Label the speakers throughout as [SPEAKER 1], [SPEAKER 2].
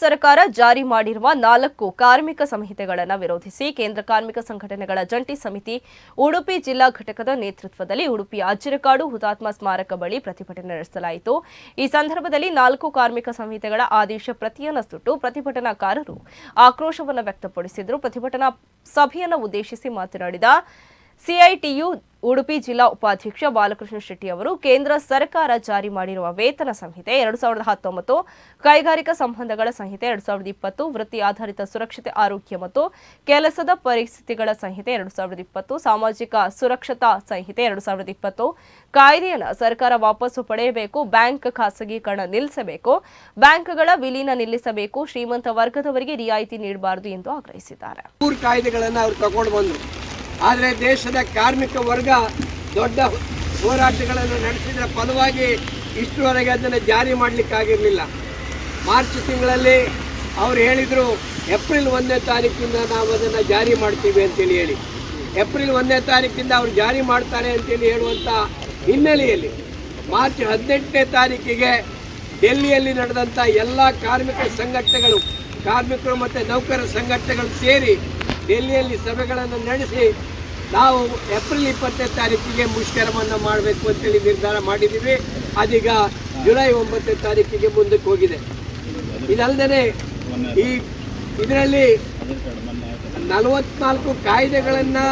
[SPEAKER 1] ಸರ್ಕಾರ ಜಾರಿ ಮಾಡಿರುವ ನಾಲ್ಕು ಕಾರ್ಮಿಕ ಸಂಹಿತೆಗಳನ್ನು ವಿರೋಧಿಸಿ ಕೇಂದ್ರ ಕಾರ್ಮಿಕ ಸಂಘಟನೆಗಳ ಜಂಟಿ ಸಮಿತಿ ಉಡುಪಿ ಜಿಲ್ಲಾ ಘಟಕದ ನೇತೃತ್ವದಲ್ಲಿ ಉಡುಪಿ ಅಜ್ಜಿರಕಾಡು ಹುತಾತ್ಮ ಸ್ಮಾರಕ ಬಳಿ ಪ್ರತಿಭಟನೆ ನಡೆಸಲಾಯಿತು. ಈ ಸಂದರ್ಭದಲ್ಲಿ ನಾಲ್ಕು ಕಾರ್ಮಿಕ ಸಂಹಿತೆಗಳ ಆದೇಶ ಪ್ರತಿಯನ್ನು ಸುಟ್ಟು ಪ್ರತಿಭಟನಾಕಾರರು ಆಕ್ರೋಶವನ್ನು ವ್ಯಕ್ತಪಡಿಸಿದರು. ಪ್ರತಿಭಟನಾ ಸಭೆಯನ್ನು ಉದ್ದೇಶಿಸಿ ಮಾತನಾಡಿದ ಸಿಐಟಿಯು ಉಡುಪಿ ಜಿಲ್ಲಾ ಉಪಾಧ್ಯಕ್ಷ ಬಾಲಕೃಷ್ಣ ಶೆಟ್ಟಿ ಅವರು ಕೇಂದ್ರ ಸರ್ಕಾರ ಜಾರಿ ಮಾಡಿರುವ ವೇತನ ಸಂಹಿತೆ ಎರಡು ಸಾವಿರದ ಹತ್ತೊಂಬತ್ತು, ಕೈಗಾರಿಕಾ ಸಂಬಂಧಗಳ ಸಂಹಿತೆ ಎರಡು ಸಾವಿರದ ಇಪ್ಪತ್ತು, ವೃತ್ತಿ ಆಧಾರಿತ ಸುರಕ್ಷತೆ, ಆರೋಗ್ಯ ಮತ್ತು ಕೆಲಸದ ಪರಿಸ್ಥಿತಿಗಳ ಸಂಹಿತೆ ಎರಡು ಸಾವಿರದ ಇಪ್ಪತ್ತು, ಸಾಮಾಜಿಕ ಸುರಕ್ಷತಾ ಸಂಹಿತೆ ಎರಡು ಸಾವಿರದ ಇಪ್ಪತ್ತು, ಕಾಯ್ದೆಯನ್ನು ಸರ್ಕಾರ ವಾಪಸ್ಸು ಪಡೆಯಬೇಕು, ಬ್ಯಾಂಕ್ ಖಾಸಗೀಕರಣ ನಿಲ್ಲಿಸಬೇಕು, ಬ್ಯಾಂಕ್ಗಳ ವಿಲೀನ ನಿಲ್ಲಿಸಬೇಕು, ಶ್ರೀಮಂತ ವರ್ಗದವರಿಗೆ ರಿಯಾಯಿತಿ ನೀಡಬಾರದು ಎಂದು ಆಗ್ರಹಿಸಿದ್ದಾರೆ.
[SPEAKER 2] ಆದರೆ ದೇಶದ ಕಾರ್ಮಿಕ ವರ್ಗ ದೊಡ್ಡ ಹೋರಾಟಗಳನ್ನು ನಡೆಸಿದ ಫಲವಾಗಿ ಇಷ್ಟುವರೆಗೆ ಅದನ್ನು ಜಾರಿ ಮಾಡಲಿಕ್ಕಾಗಿರಲಿಲ್ಲ ಮಾರ್ಚ್ ತಿಂಗಳಲ್ಲಿ ಅವ್ರು ಹೇಳಿದರು, ಏಪ್ರಿಲ್ ಒಂದನೇ ತಾರೀಕಿಂದ ನಾವು ಅದನ್ನು ಜಾರಿ ಮಾಡ್ತೀವಿ ಅಂತೇಳಿ ಹೇಳಿ. ಏಪ್ರಿಲ್ ಒಂದನೇ ತಾರೀಕಿಂದ ಅವರು ಜಾರಿ ಮಾಡ್ತಾರೆ ಅಂತೇಳಿ ಹೇಳುವಂಥ ಹಿನ್ನೆಲೆಯಲ್ಲಿ ಮಾರ್ಚ್ ಹದಿನೆಂಟನೇ ತಾರೀಕಿಗೆ ಡೆಲ್ಲಿಯಲ್ಲಿ ನಡೆದಂಥ ಎಲ್ಲ ಕಾರ್ಮಿಕ ಸಂಘಟನೆಗಳು, ಕಾರ್ಮಿಕರು ಮತ್ತು ನೌಕರರ ಸಂಘಟನೆಗಳು ಸೇರಿ ಡೆಲ್ಲಿಯಲ್ಲಿ ಸಭೆಗಳನ್ನು ನಡೆಸಿ ನಾವು ಏಪ್ರಿಲ್ ಇಪ್ಪತ್ತನೇ ತಾರೀಕಿಗೆ ಮುಷ್ಕರವನ್ನು ಮಾಡಬೇಕು ಅಂತೇಳಿ ನಿರ್ಧಾರ ಮಾಡಿದ್ದೀವಿ. ಅದೀಗ ಜುಲೈ ಒಂಬತ್ತನೇ ತಾರೀಕಿಗೆ ಮುಂದಕ್ಕೆ ಹೋಗಿದೆ. ಇದಲ್ಲದೆ ಈ ಇದರಲ್ಲಿ ನಲವತ್ನಾಲ್ಕು ಕಾಯ್ದೆಗಳನ್ನು,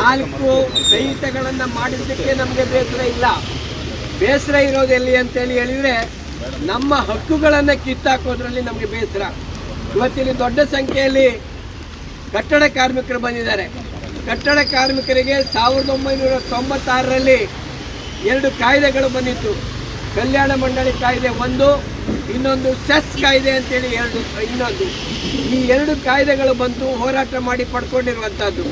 [SPEAKER 2] ನಾಲ್ಕು ಸಂಹಿತೆಗಳನ್ನು ಮಾಡಿದ್ದಕ್ಕೆ ನಮಗೆ ಬೇಸರ ಇಲ್ಲ. ಬೇಸರ ಇರೋದು ಎಲ್ಲಿ ಅಂತೇಳಿ ಹೇಳಿದರೆ, ನಮ್ಮ ಹಕ್ಕುಗಳನ್ನು ಕಿತ್ತಾಕೋದ್ರಲ್ಲಿ ನಮಗೆ ಬೇಸರ. ಇವತ್ತಿಲ್ಲಿ ದೊಡ್ಡ ಸಂಖ್ಯೆಯಲ್ಲಿ ಕಟ್ಟಡ ಕಾರ್ಮಿಕರು ಬಂದಿದ್ದಾರೆ. ಕಟ್ಟಡ ಕಾರ್ಮಿಕರಿಗೆ ಸಾವಿರದ ಒಂಬೈನೂರ ತೊಂಬತ್ತಾರರಲ್ಲಿ ಎರಡು ಕಾಯ್ದೆಗಳು ಬಂದಿತ್ತು. ಕಲ್ಯಾಣ ಮಂಡಳಿ ಕಾಯ್ದೆ ಒಂದು, ಇನ್ನೊಂದು ಸೆಸ್ ಕಾಯ್ದೆ ಅಂತೇಳಿ ಎರಡು, ಇನ್ನೊಂದು. ಈ ಎರಡು ಕಾಯ್ದೆಗಳು ಬಂದು ಹೋರಾಟ ಮಾಡಿ ಪಡ್ಕೊಂಡಿರುವಂಥದ್ದು